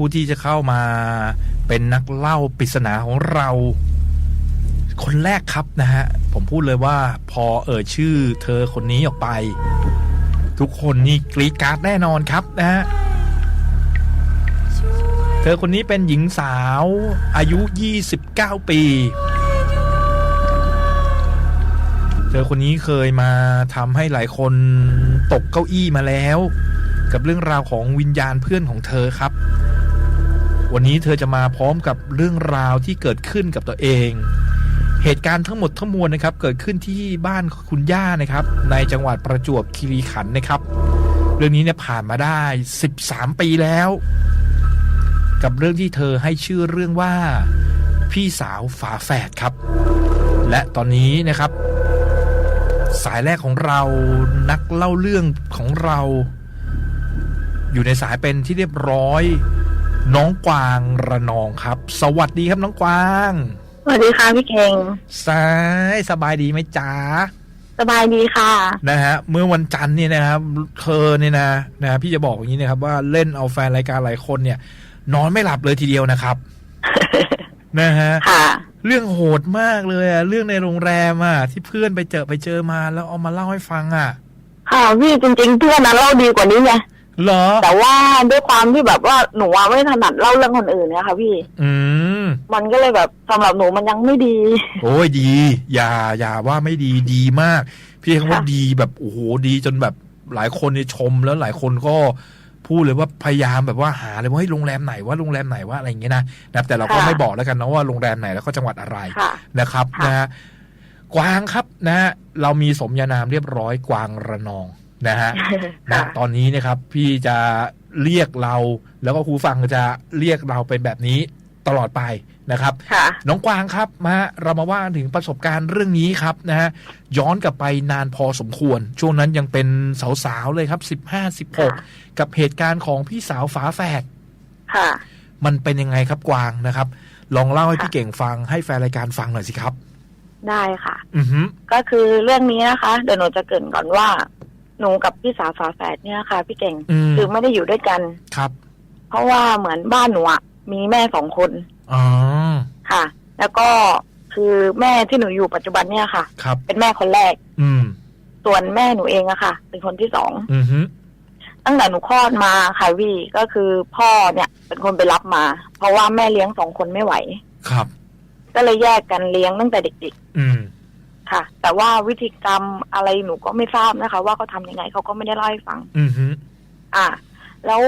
ผู้ที่จะเข้ามาเป็นนักเล่าปริศนาของเรา คนแรกครับนะฮะ ผมพูดเลยว่าพอเอ่ยชื่อเธอคนนี้ออกไป ทุกคนนี่กรีดกราร์ดแน่นอนครับนะฮะ เธอคนนี้เป็นหญิงสาวอายุ 29 ปี เธอคนนี้เคยมาทำให้หลายคนตกเก้าอี้มาแล้ว กับเรื่องราวของวิญญาณเพื่อนของเธอครับ วันนี้เธอจะมาพร้อมกับเรื่องราวที่เกิดขึ้นกับตัวเอง เหตุการณ์ทั้งหมดทั้งมวลนะครับ เกิดขึ้นที่บ้านคุณย่านะครับ ในจังหวัดประจวบคีรีขันธ์นะครับ เรื่องนี้เนี่ยผ่านมาได้ 13 ปีแล้ว กับเรื่องที่เธอให้ชื่อเรื่องว่า พี่สาวฝาแฝดครับ และตอนนี้นะครับ สายแรกของเรานักเล่าเรื่องของเรา อยู่ในสายเป็นที่เรียบร้อย น้องกวางระนองครับ สวัสดีครับน้องกวาง สวัสดีค่ะพี่เก่งสายสบายดีไหมจ๊ะสบายดีค่ะนะฮะเมื่อวันจันทร์เนี่ยนะครับเธอเนี่ยนะนะพี่จะบอกอย่างนี้นะครับว่าเล่นเอาแฟนรายการหลายคนเนี่ย นอนไม่หลับเลยทีเดียวนะครับนะฮะค่ะเรื่องโหดมากเลยอะเรื่องในโรงแรมอะที่เพื่อนไปเจอไปเจอมาแล้วเอามาเล่าให้ฟังอะค่ะพี่จริง ๆ เพื่อนนะเล่าดีกว่านี้ไง เหรอ แต่ว่าด้วยความที่แบบว่าหนูอะไม่ถนัดเล่าเรื่องคนอื่นเนี่ยค่ะพี่ อืม มันก็เลยแบบสำหรับหนูมันยังไม่ดี โอ้ยดี อย่าอย่าว่าไม่ดีดีมาก พี่คำว่าค่ะ ดีแบบโอ้โหดีจนแบบหลายคนเนี่ยชมแล้วหลายคนก็พูดเลยว่าพยายามแบบว่าหาเลยว่าเฮ้ยโรงแรมไหนว่าโรงแรมไหนว่าอะไรอย่างเงี้ยนะนะครับแต่เราก็ไม่บอกแล้วกันนะว่าโรงแรมไหนแล้วก็จังหวัดอะไร ค่ะ นะครับค่ะ นะฮะกวางครับนะฮะเรามีสมญานามเรียบร้อยกวางระนอง นะฮะนะค่ะตอนนี้นะครับ พี่จะเรียกเรา แล้วก็ครูฟังจะเรียกเราเป็นแบบนี้ตลอดไปนะครับค่ะน้องกวางครับมาเรามาว่าถึงประสบการณ์เรื่องนี้ครับนะฮะย้อนกลับไปนานพอสมควร ช่วงนั้นยังเป็นสาวๆเลยครับสิบห้าสิบหกค่ะกับเหตุการณ์ของพี่สาวฝาแฝดค่ะมันเป็นยังไงครับกวางนะครับ ลองเล่าให้ค่ะพี่เก่งฟังให้แฟนรายการฟังหน่อยสิครับ ได้ค่ะ อือหือก็คือเรื่องนี้นะคะเดี๋ยวหนูจะเกรินก่อนว่า หนูกับพี่สาวฝาแฝดเนี่ยค่ะ พี่เก่งอืม คือไม่ได้อยู่ด้วยกัน ครับเพราะว่าเหมือนบ้านหนูอะมีแม่สองคนอ๋อค่ะ แล้วก็คือแม่ที่หนูอยู่ปัจจุบันเนี่ยค่ะ ครับ เป็นแม่คนแรก อืม ส่วนแม่หนูเองอะค่ะ เป็นคนที่สองอือหือตั้งแต่หนูคลอดมาค่ะวี่ก็คือพ่อเนี่ยเป็นคนไปรับมา เพราะว่าแม่เลี้ยงสองคนไม่ไหว ครับ ก็เลยแยกกันเลี้ยงตั้งแต่เด็กอืมๆ ค่ะ แต่ว่าวิธีกรรมอะไรหนูก็ไม่ทราบนะคะ ว่าเขาทำยังไงเขาก็ไม่ได้เล่าให้ฟัง อือหืออ่า แล้ว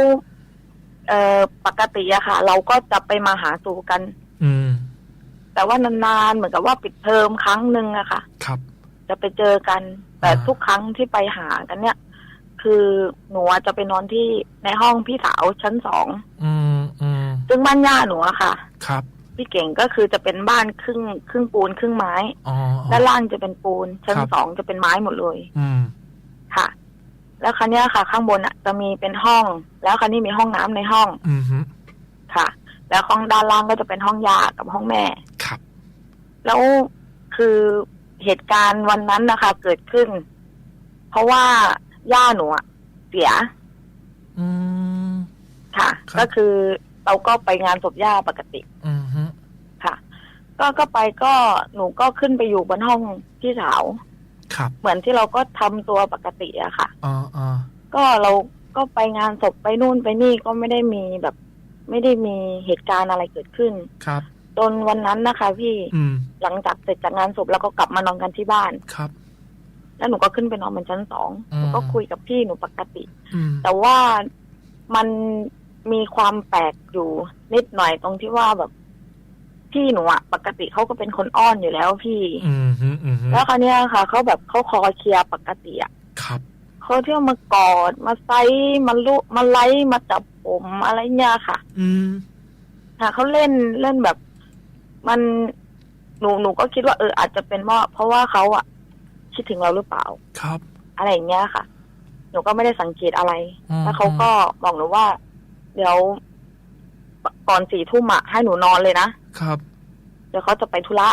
เอ่อปกติอะค่ะ เราก็จะไปมาหาสู่กัน อืมแต่ว่านานๆเหมือนกับว่าปิดเทอมครั้งหนึ่งอะค่ะ ครับ จะไปเจอกัน แต่อ่า ทุกครั้งที่ไปหากันเนี่ย คือหนูอะจะไปนอนที่ในห้องพี่สาวชั้นสอง อืมอืมซึ่งบ้านย่าหนูอะค่ะ ครับ พี่เก่งก็คือจะเป็นบ้านครึ่งครึ่งปูนครึ่งไม้อ๋อด้านล่างจะเป็นปูนชั้นครับสองจะเป็นไม้หมดเลย อืมค่ะ แล้วคันนี้ยค่ะ ข้างบนอะจะมีเป็นห้อง แล้วคันนี้มีห้องน้ำในห้องอือหือค่ะ แล้วห้องด้านล่างก็จะเป็นห้องยากับห้องแม่ ครับ แล้วคือเหตุการณ์วันนั้นนะคะ เกิดขึ้น เพราะว่าย่าหนูอะเสีย อืมค่ะครับก็คือเราก็ไปงานศพย่าปกติ อือหือค่ะ ก็ก็ไปก็หนูก็ขึ้นไปอยู่บนห้องพี่สาว ครับ เหมือนที่เราก็ทำตัวปกติอะค่ะอ่าอ่าก็เราก็ไปงานศพไปนู่นไปนี่ก็ไม่ได้มีแบบ ไม่ได้มีเหตุการณ์อะไรเกิดขึ้นครับ จนวันนั้นนะคะ พี่อืม หลังจากเสร็จจากงานศพแล้วก็กลับมานอนกันที่บ้าน ครับ แล้วหนูก็ขึ้นไปนอนบนชั้นสองอืม หนูก็คุยกับพี่หนูปกติ อืม แต่ว่ามันมีความแปลกอยู่นิดหน่อยตรงที่ว่าแบบ พี่หนูอะปกติเขาก็เป็นคนอ้อนอยู่แล้วพี่ อืมฮึอืมฮึแล้วคราวเนี้ยค่ะเขาแบบเขาคอเคลียร์ปกติอะครับ เขาเที่ยวมากอดมาไซมาลุมาไล่มาจับผมอะไรเงี้ยค่ะ อืม ค่ะเขาเล่นเล่นแบบมันหนูหนูก็คิดว่าเอออาจจะเป็นว่าเพราะว่าเขาอะคิดถึงเราหรือเปล่า ครับ อะไรอย่างเงี้ยค่ะ หนูก็ไม่ได้สังเกตอะไร อืม แล้วเขาก็บอกหนูว่า เดี๋ยว ก่อนสี่ทุ่มอะให้หนูนอนเลยนะ ครับ เดี๋ยวเขาจะไปธุระ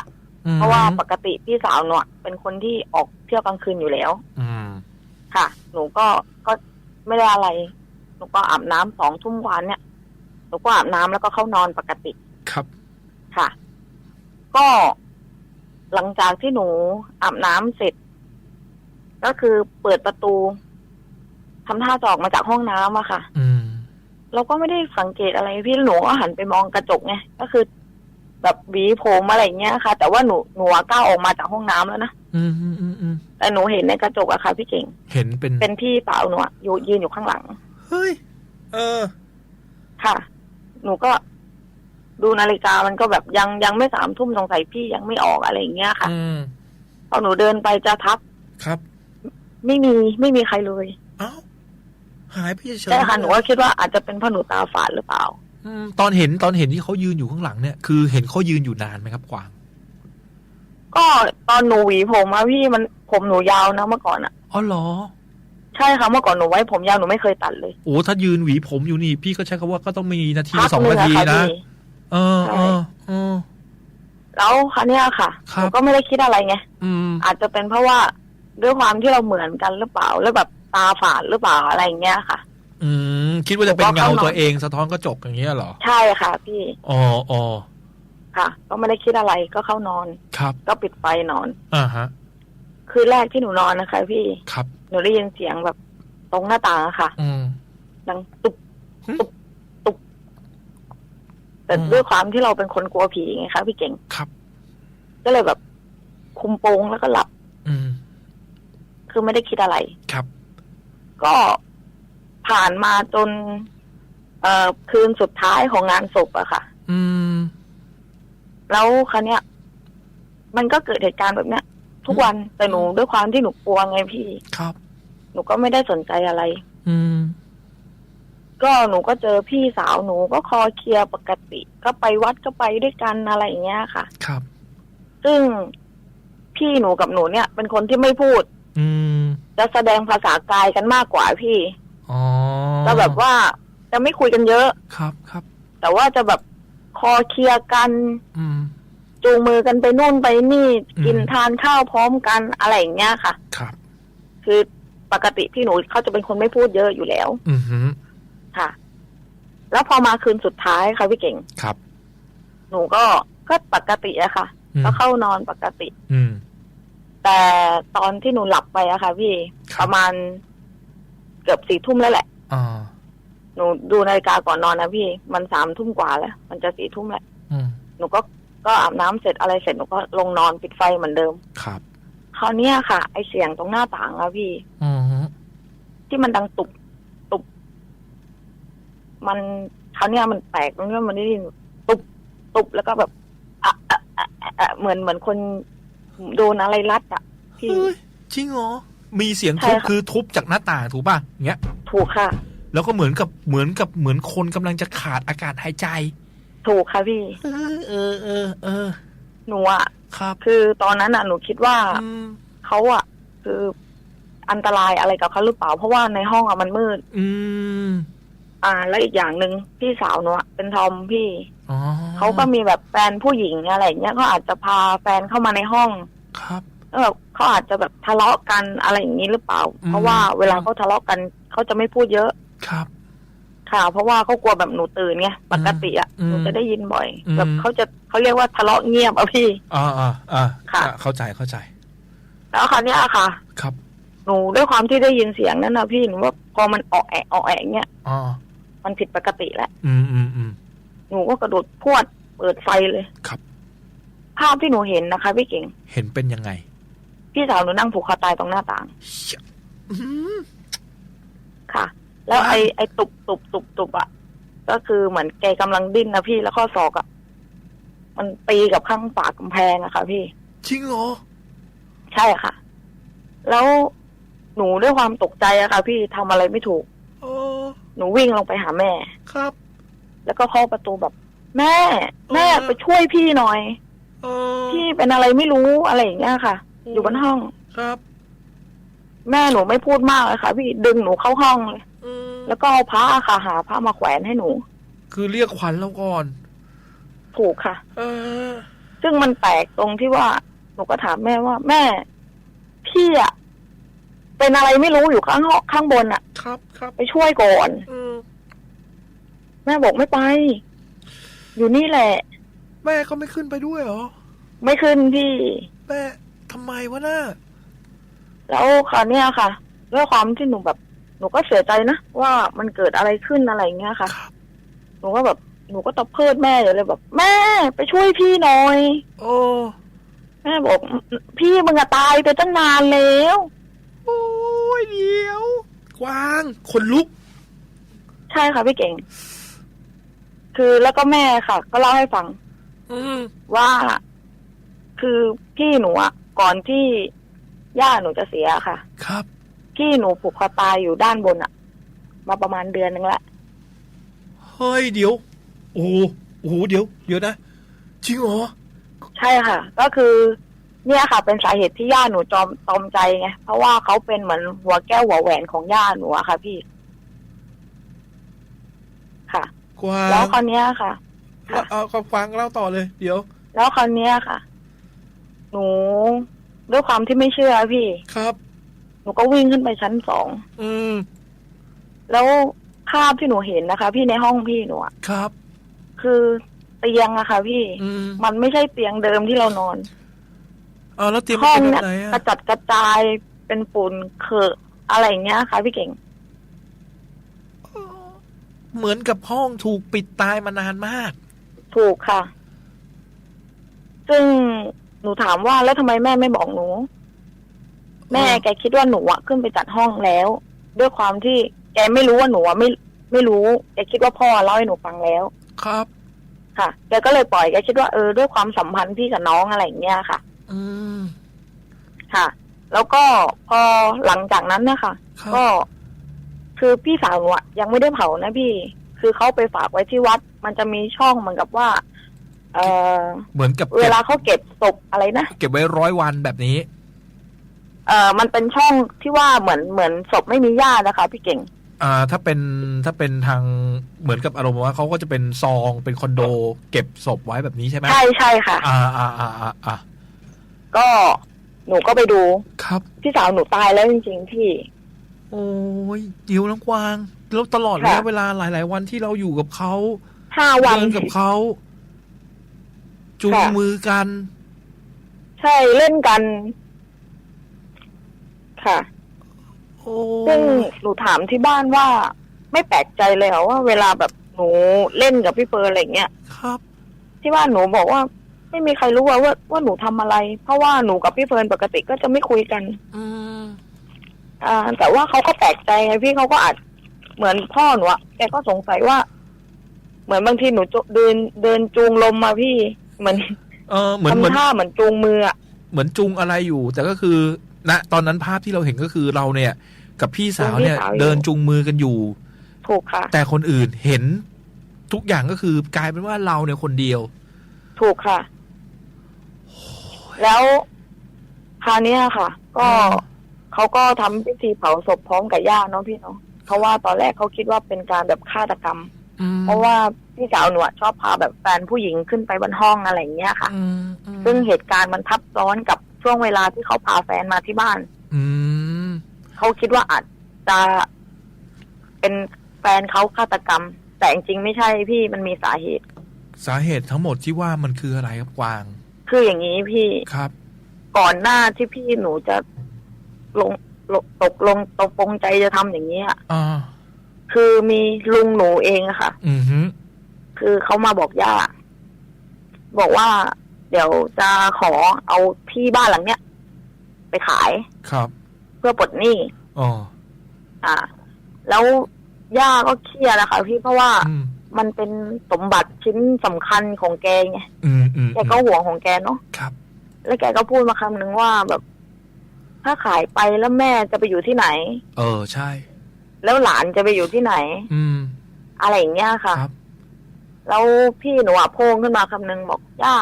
อืมเพราะว่าปกติพี่สาวหนูอะเป็นคนที่ออกเที่ยวกลางคืนอยู่แล้ว อืมค่ะ หนูก็ก็ไม่ได้อะไร หนูก็อาบน้ำสองทุ่มกวันเนี่ย หนูก็อาบน้ำแล้วก็เข้านอนปกติ ครับ ค่ะ ก็หลังจากที่หนูอาบน้ำเสร็จ ก็คือเปิดประตูทำท่าจะออกมาจากห้องน้ำอะค่ะ อืม เราก็ไม่ได้สังเกตอะไรพี่หนูก็หันไปมองกระจกไงก็คือ แบบหวีผมอะไรอย่างเงี้ยค่ะ แต่ว่าหนูหนูอะก้าวออกมาจากห้องน้ำแล้วนะอืมอืมอืมอืมแต่หนูเห็นในกระจกอะค่ะพี่เก่ง เห็นเป็นเป็นพี่สาวหนูอะอยู่ยืนอยู่ข้างหลัง เฮ้ย เออ ค่ะ หนูก็ดูนาฬิกามันก็แบบยังยังไม่สามทุ่มสงสัยพี่ยังไม่ออกอะไรอย่างเงี้ยค่ะอืมพอหนูเดินไปจะทักครับ ไม่มีไม่มีใครเลยเอ้า หายไปเฉยๆใช่ค่ะหนูก็คิดว่าอาจจะเป็นเพราะหนูตาฝาดหรือเปล่า อืมตอนเห็นตอนเห็นที่เขายืนอยู่ข้างหลังเนี่ยคือเห็นเขายืนอยู่นานไหมครับกวางก็ตอนหนูหวีผมอะพี่มันผมหนูยาวนะเมื่อก่อนอะอ๋อเหรอ ใช่ค่ะเมื่อก่อนหนูไว้ผมยาวหนูไม่เคยตัดเลยโอ้ถ้ายืนหวีผมอยู่นี่ พี่ก็ใช้คำว่าก็ต้องมีนาทีพักสองหนึ่นาทีอะค่ะนะพี่เออใช่เออเออ แล้วคันนี้ยค่ะคหรับนูก็ไม่ได้คิดอะไรไงอืมอาจจะเป็นเพราะว่าด้วยความที่เราเหมือนกันหรือเปล่าแล้วแบบ ตาฝาดหรือเปล่าอะไรอย่างเงี้ยค่ะ อืมคิดว่าจะเป็นผมว่าเงาเข้านอนตัวเองสะท้อนกระจกอย่างเงี้ยเหรอ ใช่ค่ะ พี่อ๋ออ๋อค่ะก็ไม่ได้คิดอะไรก็เข้านอนครับ ก็ปิดไฟนอนอ่าฮะ คืนแรกที่หนูนอนนะคะ พี่ครับ หนูได้ยินเสียงแบบตรงหน้าต่างอะค่ะ อืมดังตุบหึตุบตุบแต่อืมด้วยความที่เราเป็นคนกลัวผีไงคะพี่เก่งครับ ก็เลยแบบคุมโปงแล้วก็หลับ อืม คือไม่ได้คิดอะไรครับ ก็ผ่านมาจน เอ่อคืนสุดท้ายของงานศพอะค่ะ อืม แล้วครั้เนี้ย มันก็เกิดเหตุการณ์แบบเนี้ย ทุกวันแต่หนูด้วยความที่หนูกลัวไงพี่ ครับ หนูก็ไม่ได้สนใจอะไร อืม ก็หนูก็เจอพี่สาวหนูก็คอเคลียร์ปกติ ก็ไปวัดก็ไปด้วยกันอะไรอย่างเงี้ยค่ะ ครับ ซึ่งพี่หนูกับหนูเนี่ย เป็นคนที่ไม่พูด อืม จะแสดงภาษากายกันมากกว่าพี่อ๋อก็แบบว่าจะไม่คุยกันเยอะ ครับครับ แต่ว่าจะแบบคอเคลียร์กัน อืมจูงมือกันไปนู่นไปนี่อืมกินทานข้าวพร้อมกันอะไรอย่างเงี้ยค่ะ ครับ คือปกติพี่หนูเขาจะเป็นคนไม่พูดเยอะอยู่แล้ว อือหือค่ะ แล้วพอมาคืนสุดท้ายค่ะพี่เก่งครับ หนูก็ก็ปกติอะค่ะอืมก็เข้านอนปกติ อืม แต่ตอนที่หนูหลับไปอะค่ะ พี่ครับ ประมาณเกือบสี่ทุ่มแล้วแหละ อ่าหนูดูนาฬิกาก่อนนอนนะพี่ มันสามทุ่มกว่าแล้ว มันจะสี่ทุ่มแล้ว อืมหนูก็ก็อาบน้ำเสร็จอะไรเสร็จหนูก็ลงนอนปิดไฟเหมือนเดิม ครับคราวเนี้ยค่ะ ไอเสียงตรงหน้าต่างอะพี่ อือหือที่มันดังตุบตุบมันคราวเนี้ยมันแปลกตรงที่ว่ามันได้ยินตุบตุบแล้วก็แบบอะอะอะอะอะเหมือนเหมือนคน โดนอะไรรัดอะพี่ เฮ้ยจริงเหรอมีเสียงใช่ทุบค่ะ คือทุบจากหน้าต่างถูกป่ะเงี้ย ถูกค่ะ แล้วก็เหมือนกับเหมือนกับเหมือนคนกำลังจะขาดอากาศหายใจ ถูกค่ะพี่ เออเออเออเออหนูอะครับคือตอนนั้นอะหนูคิดว่าอืมเขาอะคืออันตรายอะไรกับเขาหรือเปล่า เพราะว่าในห้องอะมันมืด อืมอ่า แล้วอีกอย่างหนึ่งพี่สาวหนูอะเป็นทอมพี่ อ๋อเขาก็มีแบบแฟนผู้หญิงอะไรอย่างเงี้ยเขาอาจจะพาแฟนเข้ามาในห้อง ครับแล้วแบบเขาอาจจะแบบทะเลาะกันอะไรอย่างนี้หรือเปล่าอืมเพราะว่าเวลาเขาทะเลาะกันเขาจะไม่พูดเยอะครับ ค่ะ เพราะว่าเขากลัวแบบหนูตื่นไงปกติอะอืมหนูจะได้ยินบ่อยอืมแบบเขาจะเขาเรียกว่าทะเลาะเงียบอะพี่อ่าอ่าอ่าค่ะอ่าเข้าใจเข้าใจ แล้วคราวเนี้ยค่ะ ครับ หนูด้วยความที่ได้ยินเสียงนั้นนะพี่หนูว่าพอมันออกแอะออกแอะเงี้ยอ๋อมันผิดปกติแล้วอืมอืมอืมหนูก็กระโดดพรวดเปิดไฟเลย ครับ ภาพที่หนูเห็นนะคะพี่เก่ง เห็นเป็นยังไง พี่สาวหนูนั่งผูกคอตายตรงหน้าต่างอืมค่ะ แล้วว้าวไอไอตุบตุบตุบตุบอะก็คือเหมือนแกกำลังดิ้นนะพี่แล้วข้อศอกอะมันตีกับข้างฝากำแพงอะค่ะ พี่ จริงเหรอ ใช่ค่ะ แล้วหนูด้วยความตกใจอะค่ะ พี่ทำอะไรไม่ถูกโอ้หนูวิ่งลงไปหาแม่ ครับ แล้วก็เคาะประตูแบบ แม่ แม่เออไปช่วยพี่หน่อยเออพี่เป็นอะไรไม่รู้อะไรอย่างเงี้ยค่ะ อยู่บนห้อง ครับ แม่หนูไม่พูดมากเลยค่ะ พี่ดึงหนูเข้าห้องเลยอืมแล้วก็เอาผ้าค่ะ หาผ้ามาแขวนให้หนู คือเรียกขวัญแล้วก่อนถูกค่ะ เออซึ่งมันแปลกตรงที่ว่า หนูก็ถามแม่ว่า แม่ พี่อะเป็นอะไรไม่รู้อยู่ข้างห้องข้างบนอะครับครับ ไปช่วยก่อน อืมแม่บอกไม่ไป อยู่นี่แหละ แม่ก็ไม่ขึ้นไปด้วยเหรอ ไม่ขึ้นพี่ แม่ทำไมวะน่ะแล้วคราวเนี้ยค่ะด้วยความที่หนูแบบหนูก็เสียใจนะว่ามันเกิดอะไรขึ้นอะไรเงี้ยค่ะครับหนูก็แบบหนูก็ตะเพิดแม่อยู่เลยแบบ แม่ไปช่วยพี่หน่อย โอ้แม่บอก พี่มึงอะตายไปตั้งนานแล้วโอ้ยเดี๋ยวกวางคนลุก ใช่ค่ะพี่เก่ง คือแล้วก็แม่ค่ะ ก็เล่าให้ฟังอืม ว่าคือพี่หนูอะก่อนที่ย่าหนูจะเสียค่ะ ครับ พี่หนูผูกคอตายอยู่ด้านบนอะมาประมาณเดือนนึงละเฮ้ยเดี๋ยวโอ้โหโอ้โหเดี๋ยว เดี๋ยวนะจริงเหรอใช่ค่ะ ก็คือ เนี่ยค่ะ เป็นสาเหตุที่ย่าหนูจอมตอมใจไงเพราะว่าเขาเป็นเหมือนหัวแก้วหัวแหวนของย่าหนูอะค่ะ พี่ ค่ะกวางแล้วคราวเนี้ยค่ะ ค่ะ เอาเอาฟังเล่าต่อเลย เดี๋ยว แล้วคราวเนี้ยค่ะ หนูด้วยความที่ไม่เชื่อพี่ ครับ หนูก็วิ่งขึ้นไปชั้นสอง อืม แล้วภาพที่หนูเห็นนะคะ พี่ในห้องพี่หนูอะครับ คือเตียงอะค่ะ พี่ อืมมันไม่ใช่เตียงเดิมที่เรานอน เอาแล้วเตรียมห้องเป็นแบเนี่ยบไหนกอะระจัดกระจายเป็นฝุ่นเคอะอะไรอย่างเงี้ยค่ะ พี่เก่ง เหมือนกับห้องถูกปิดตายมานานมาก ถูกค่ะ ซึ่งหนูถามว่าแล้วทำไมแม่ไม่บอกหนู แม่แกคิดว่าหนูอะขึ้นไปจัดห้องแล้ว ด้วยความที่แกไม่รู้ว่าหนูอะไม่ไม่รู้แกคิดว่าพ่อเล่าให้หนูฟังแล้ว ครับ ค่ะแกก็เลยปล่อยแกคิดว่าเออด้วยความสัมพันธ์พี่กับน้องอะไรอย่างเงี้ยค่ะ อืม ค่ะ แล้วก็พอหลังจากนั้นเนี่ยค่ะครับ ก็คือพี่สาวหนูอะยังไม่ได้เผานะพี่ คือเขาไปฝากไว้ที่วัด มันจะมีช่องเหมือนกับว่า เออเหมือนกับเวเก็บลาเขาเก็บศพอะไรนะเก็บไว้ร้อยวันแบบนี้ เออมันเป็นช่องที่ว่าเหมือนเหมือนศพไม่มีญาตินะคะ พี่เก่ง อ่า ถ้าเป็นถ้าเป็นทางเหมือนกับอารมณ์ว่าเขาก็จะเป็นซองเป็นคอนโด เก็บศพไว้แบบนี้ใช่ไหมใช่ใช่ค่ะ อ่าอ่าอ่าอ่าอ่าก็หนูก็ไปดู ครับ พี่สาวหนูตายแล้วจริงๆพี่ โอ้ยเดี๋ยวน้องกวาง แล้วตลอดค่ะระยะเวลาหลาย ๆ วันที่เราอยู่กับเขาห้าวัน เดินกับเขาจูงค่ะ มือกัน ใช่เล่นกัน ค่ะ โอ้ซึ่งหนูถามที่บ้านว่า ไม่แปลกใจเลยเหรอว่าเวลาแบบหนูเล่นกับพี่เฟิร์นอะไรเงี้ยครับ ที่บ้านหนูบอกว่า ไม่มีใครรู้ว่าว่าว่าหนูทำอะไร เพราะว่าหนูกับพี่เฟิร์นปกติก็จะไม่คุยกัน อืม อ่า แต่ว่าเขาก็แปลกใจไงพี่เขาก็อาจ เหมือนพ่อหนูอะแกก็สงสัยว่า เหมือนบางทีหนูจะเดินเดินจูงลมมาพี่เหมือนเออเหมือนเหมือนทำท่าเหมือนจูงมืออะเหมือนจุงอะไรอยู่ แต่ก็คือณตอนนั้นภาพที่เราเห็นก็คือเราเนี่ย กับพี่สาวเนี่ย เดินจุงมือกันอยู่ ถูกค่ะ แต่คนอื่นเห็นทุกอย่างก็คือกลายเป็นว่าเราเนี่ยคนเดียว ถูกค่ะ แล้วคราวเนี้ยค่ะ ก็อืมเขาก็ทำพิธีเผาศพพร้อมกับย่าเนาะพี่เนาะ เพราะว่าตอนแรกเขาคิดว่าเป็นการแบบฆาตกรรมอืมเพราะว่าพี่สาวหนูอะชอบพาแบบแฟนผู้หญิงขึ้นไปบนห้องอะไรอย่างเงี้ยค่ะอืมอืมซึ่งเหตุการณ์มันทับซ้อนกับช่วงเวลาที่เขาพาแฟนมาที่บ้าน อืมเขาคิดว่าอาจจะเป็นแฟนเขาฆาตกรรม แต่จริงๆไม่ใช่พี่มันมีสาเหตุ สาเหตุทั้งหมดที่ว่ามันคืออะไรครับกวาง คืออย่างนี้พี่ครับ ก่อนหน้าที่พี่หนูจะลงลง ตกลงตกปรงใจจะทำอย่างนี้ยอ่าคือมีลุงหนูเองอะค่ะ อืมฮึคือเขามาบอกย่า บอกว่า เดี๋ยวจะขอเอาที่บ้านหลังเนี้ยไปขายครับ เพื่อปลดหนี้อ๋ออ่า แล้วย่าก็เครียดนะคะพี่เพราะว่าอืมมันเป็นสมบัติชิ้นสำคัญของแกไงอืมอืมแกก็ห่วงของแกเนาะครับ แล้วแกก็พูดมาคำหนึ่งว่าแบบ ถ้าขายไปแล้วแม่จะไปอยู่ที่ไหน เออใช่ แล้วหลานจะไปอยู่ที่ไหน อืม อะไรอย่างเงี้ยค่ะครับ แล้วพี่หนูอะโพงขึ้นมาคำหนึ่งบอกย่า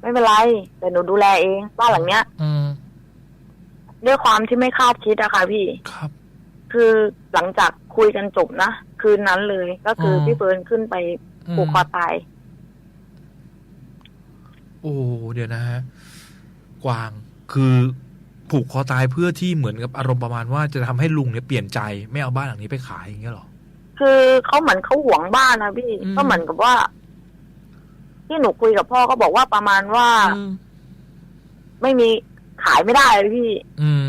ไม่เป็นไรแต่หนูดูแลเองบ้านหลังเนี้ย อืมด้วยความที่ไม่คาดคิดอะค่ะพี่ ครับ คือหลังจากคุยกันจบนะคืนนั้นเลยก็คืออม พี่เฟิร์นขึ้นไปผูกคอตาย โอ้เดี๋ยวนะฮะกวางคือ ผูกคอตายเพื่อที่เหมือนกับอารมณ์ประมาณว่าจะทำให้ลุงเนี่ยเปลี่ยนใจไม่เอาบ้านหลังนี้ไปขายอย่างเงี้ยเหรอคือเขาเหมือนเขาหวงบ้านนะพี่อืมก็เหมือนกับว่า ที่หนูคุยกับพ่อก็บอกว่าประมาณว่าอืมไม่มีขายไม่ได้เลยพี่ อืม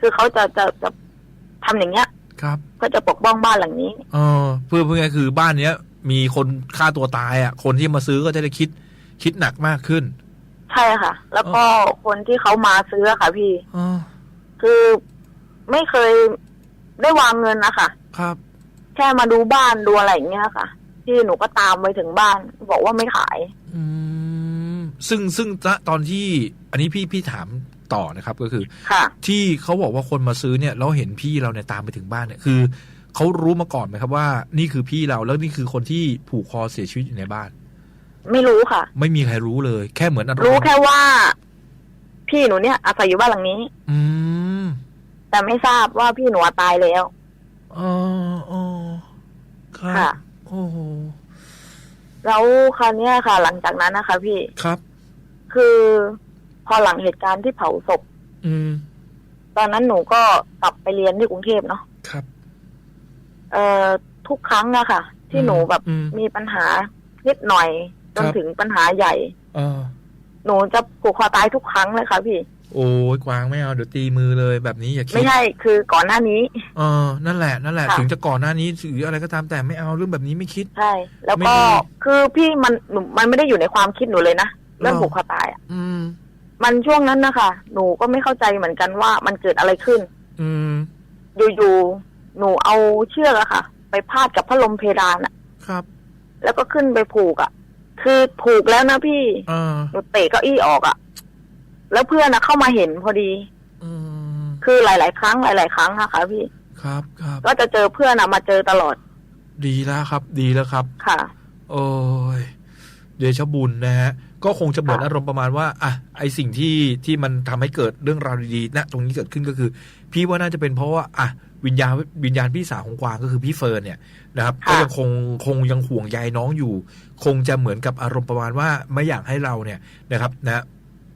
คือเขาจะจะจะทำอย่างเงี้ย ครับ ก็จะปกป้องบ้านหลังนี้เออเพื่อเพื่อไงคือบ้านเนี้ย มีคนฆ่าตัวตายอะ คนที่มาซื้อก็จะได้คิด คิดหนักมากขึ้น ใช่ค่ะ แล้วก็คนที่เขามาซื้ออะค่ะ พี่อ๋อคือไม่เคยได้วางเงินนะคะครับ แค่มาดูบ้านดูอะไรอย่างเงี้ยค่ะ ที่หนูก็ตามไปถึงบ้าน บอกว่าไม่ขาย อืมซึ่งซึ่งณตอนที่ อันนี้พี่พี่ถามต่อนะครับ ก็คือค่ะที่เขาบอกว่าคนมาซื้อเนี่ยเราเห็นพี่เราเนี่ยตามไปถึงบ้านเนี่ยคือเขารู้มาก่อนไหมครับว่า นี่คือพี่เราแล้วนี่คือคนที่ผูกคอเสียชีวิตอยู่ในบ้าน ไม่รู้ค่ะ ไม่มีใครรู้เลย แค่เหมือนอารมณ์รู้แค่ว่า พี่หนูเนี่ยอาศัยอยู่บ้านหลังนี้ อืมแต่ไม่ทราบว่าพี่หนูอะตายแล้วอ๋ออ๋อครับค่ะ โอ้โหแล้วคราวเนี้ยค่ะ หลังจากนั้นนะคะ พี่ครับ คือพอหลังเหตุการณ์ที่เผาศพ อืม ตอนนั้นหนูก็กลับไปเรียนที่กรุงเทพเนาะครับ เอ่อทุกครั้งอะค่ะ ที่หนูแบบอืม มีปัญหานิดหน่อย จนครับถึงปัญหาใหญ่เออหนูจะผูกคอตายทุกครั้งเลยค่ะพี่ โอ้ยกวางไม่เอาเดี๋ยวตีมือเลยแบบนี้อย่าคิดไม่ใช่คือก่อนหน้านี้ เออนั่นแหละนั่นแหละค่ะ ถึงจะก่อนหน้านี้หรืออะไรก็ตามแต่ไม่เอาเรื่องแบบนี้ไม่คิด ใช่ แล้วไม่ก็ดีคือพี่มันหนูมันไม่ได้อยู่ในความคิดหนูเลยนะเรื่องหรอ ผูกคอตายอะอืม มันช่วงนั้นนะคะหนูก็ไม่เข้าใจเหมือนกันว่ามันเกิดอะไรขึ้น อืมอยู่ๆหนูเอาเชือกอะค่ะ ไปพาดกับพัดลมเพดานอะครับ แล้วก็ขึ้นไปผูกอะ คือผูกแล้วนะพี่เออหนูเตะเก้าอี้ออกอะแล้วเพื่อนนะเข้ามาเห็นพอดี อืมคือหลาย ๆ ครั้งหลาย ๆ ครั้งอะค่ะพี่ ครับครับ ก็จะเจอเพื่อนอะมาเจอตลอดดีแล้วครับ ดีแล้วครับ ค่ะ โอ้ยเดชะบุญนะฮะ ก็คงจะเหมือนค่ะ อารมณ์ประมาณว่า อะ ไอสิ่งที่ที่มันทำให้เกิดเรื่องราวดีๆนะตรงนี้เกิดขึ้นก็คือ พี่ว่าน่าจะเป็นเพราะว่าอะวิญญาณวิญญาณพี่สาวของกวางก็คือพี่เฟิร์นเนี่ยนะครับค่ะก็ยังคงคงยังห่วงใยน้องอยู่ คงจะเหมือนกับอารมณ์ประมาณว่าไม่อยากให้เราเนี่ยนะครับนะ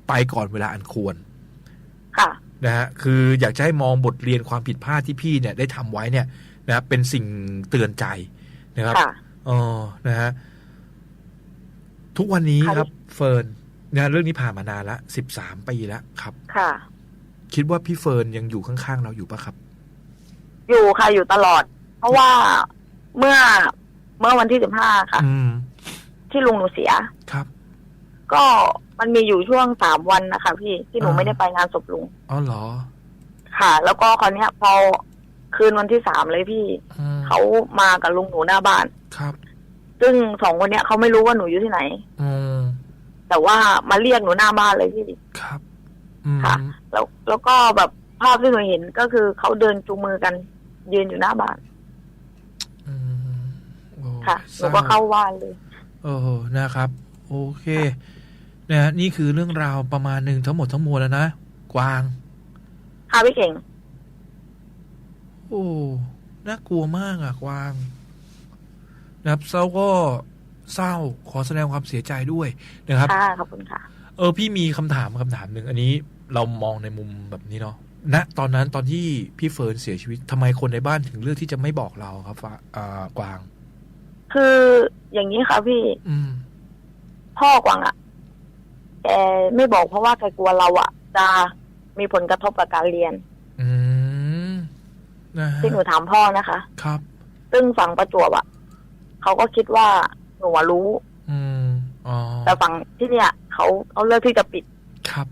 ไปก่อนเวลาอันควรค่ะนะฮะคืออยากจะให้มองบทเรียนความผิดพลาดที่พี่เนี่ยได้ทำไว้เนี่ยนะเป็นสิ่งเตือนใจนะครับค่ะอ๋อนะฮะทุกวันนี้ค่ะครับ เฟิร์นนะเรื่องนี้ผ่านมานานละสิบสามปีแล้วครับ ค่ะ คิดว่าพี่เฟิร์นยังอยู่ข้างๆเราอยู่ปะครับ อยู่ค่ะอยู่ตลอด เพราะว่าเมื่อเมื่อวันที่สิบห้าค่ะ อืม ที่ลุงหนูเสีย ครับ ก็มันมีอยู่ช่วงสามวันนะคะ พี่ที่หนูอ่า ไม่ได้ไปงานศพลุงอ๋อเหรอค่ะ แล้วก็คราวเนี้ยพอคืนวันที่สามเลยพี่ อืมเขามากับลุงหนูหน้าบ้าน ครับ ซึ่งสองคนเนี้ยเขาไม่รู้ว่าหนูอยู่ที่ไหน อืมแต่ว่ามาเรียกหนูหน้าบ้านเลยพี่ ครับอืม ค่ะ แล้วแล้วก็แบบภาพที่หนูเห็นก็คือเขาเดินจูงมือกัน ยืนอยู่หน้าบ้านอืมโอ้ค่ะหศนูร้ก็เข้าบ้านเลย โอ้นะครับ โอเคนะฮะนี่คือเรื่องราวประมาณหนึ่งทั้งหมดทั้งมวลแล้วนะ กวาง ค่ะพี่เก่ง โอ้น่ากลัวมากอะกวางนะครับเศร้าก็เศร้าขอแสดงความเสียใจด้วยนะครับค่ะขอบคุณค่ะ เออพี่มีคำถามคำถามหนึ่งอันนี้ เรามองในมุมแบบนี้เนาะณตอนนั้นตอนที่พี่เฟิร์นเสียชีวิตทำไมคนในบ้านถึงเลือกที่จะไม่บอกเราครับฟ้าอ่ากวาง คืออย่างนี้ค่ะพี่อืม พ่อกวางอะแกไม่บอกเพราะว่าแกกลัวเราอะจะมีผลกระทบกับการเรียนอืมนะฮะที่หนูถามพ่อนะคะ ครับ ซึ่งฝั่งประจวบอะเขาก็คิดว่าหนูอะรู้ อืมอ๋อแต่ฝั่งที่เนี่ยเขาเขาเลือกที่จะปิด ครับ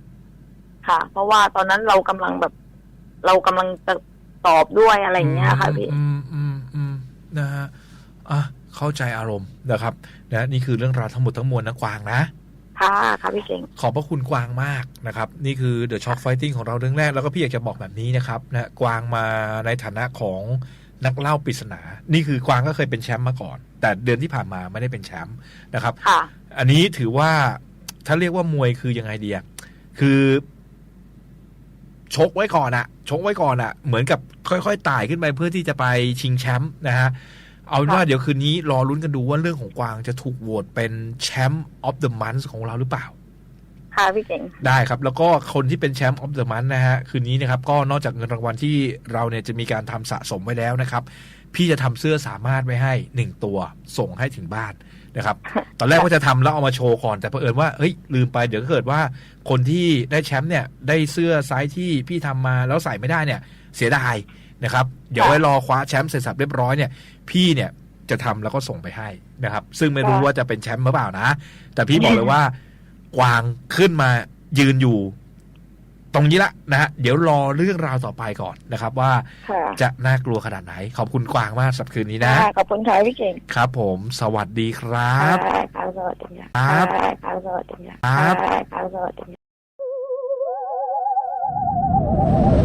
ค่ะ เพราะว่าตอนนั้นเรากำลังแบบ เรากำลังจะตอบด้วยอะไรอย่างเงี้ยค่ะพี่อืมอืมอืมนะฮะอะเข้าใจอารมณ์นะครับนะนี่คือเรื่องราวทั้งหมดทั้งมวลนะกวางนะค่ะค่ะพี่เก่งขอบพระคุณกวางมากนะครับ นี่คือ The Shock Fighting ของเราเรื่องแรกแล้วก็พี่อยากจะบอกแบบนี้นะครับนะกวางมาในฐานะของนักเล่าปริศนา นี่คือกวางก็เคยเป็นแชมป์มาก่อน แต่เดือนที่ผ่านมาไม่ได้เป็นแชมป์นะครับค่ะอันนี้ถือว่าถ้าเรียกว่ามวยคือยังไงดีอะคือ ชกไว้ก่อนอะชกไว้ก่อนอะเหมือนกับค่อยๆไต่ขึ้นไปเพื่อที่จะไปชิงแชมป์นะฮะเอาเป็นว่าค่ะเดี๋ยวคืนนี้รอลุ้นกันดูว่าเรื่องของกวางจะถูกโหวตเป็นแชมป์ออฟเดอะมันของเราหรือเปล่าค่ะพี่เก่งได้ครับ แล้วก็คนที่เป็นแชมป์ออฟเดอะมันนะฮะ คืนนี้นะครับ ก็นอกจากเงินรางวัลที่เราเนี่ยจะมีการทำสะสมไว้แล้วนะครับ พี่จะทำเสื้อสามารถไว้ให้หนึ่งตัวส่งให้ถึงบ้าน นะครับตอนแรกว่าจะทำแล้วเอามาโชว์ก่อน แต่เผอิญว่าเฮ้ยลืมไปเดี๋ยวเกิดว่า คนที่ได้แชมป์เนี่ยได้เสื้อไซส์ที่พี่ทำมาแล้วใส่ไม่ได้เนี่ย เสียดายนะครับ เดี๋ยวไว้รอคว้าแชมป์เสร็จสับเรียบร้อยเนี่ย พี่เนี่ยจะทำแล้วก็ส่งไปให้นะครับ ซึ่งไม่รู้ว่าจะเป็นแชมป์หรือเปล่านะ แต่พี่บอกเลยว่ากวางขึ้นมายืนอยู่ ตรงนี้ละนะฮะเดี๋ยวรอเรื่องราวต่อไปก่อนนะครับ ว่าจะน่ากลัวขนาดไหน ขอบคุณกวางมากสับคืนนี้นะขอบคุณค่ะพี่เก่งครับ ผมสวัสดีครับ ค่ะค่ะสวัสดีค่ะครับ ค่ะค่ะสวัสดีค่ะค่ะค่ะสวัสดีค่ะ